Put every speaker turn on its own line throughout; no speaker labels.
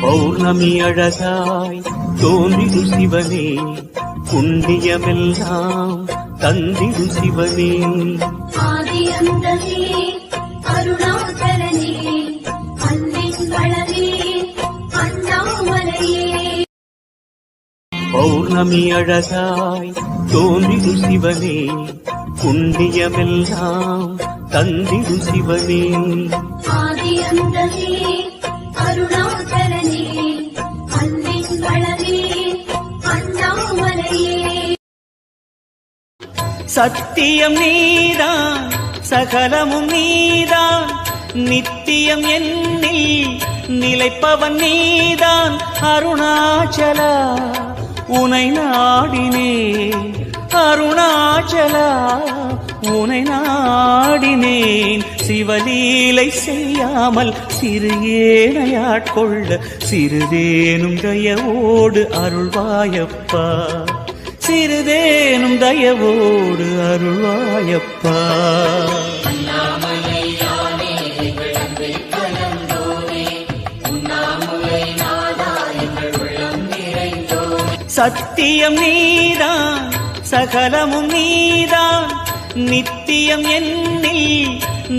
பௌர்ணமி அழகாய் தோன்றிடு சிவனே புண்ணியமெல்லாம் தந்திடு சிவனே. பௌர்ணமி அழகாய் தோன்றிடு சிவனே புண்ணியமெல்லாம் தந்திடு சிவனே.
ஆதியந்தமே அருணாச்சலனே அன்பின் வளமே அண்ணாமலையே.
சத்தியம் நீதான் சகலமும் நீதான் நித்தியம் என்னில் நிலைப்பவன் நீதான் அருணாச்சலா. உனை நாடினே அருணாச்சலா உனை நாடினேன். சிவலீலை செய்யாமல் சிறு ஏனையாட்கொள்ள சிறிதேனும் தயவோடு அருள்வாயப்பா. சிறிதேனும் தயவோடு அருள்வாயப்பா. சத்தியம் நீதான் சகலமும் நீதான் நித்தியம் என்னில்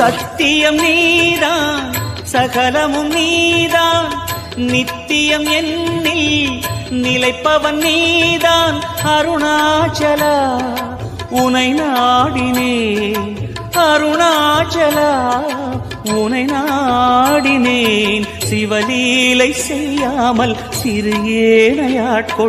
சத்தியம் நீதான் சகலமும் நீதான் நித்தியம் என்னில் நிலைப்பவன் நீதான். அருணாச்சலா உனை நாடினே. அருணாச்சலா உனை நாடினேன். சிவலீலை செய்யாமல் சிறு ஏனையாட்கொள்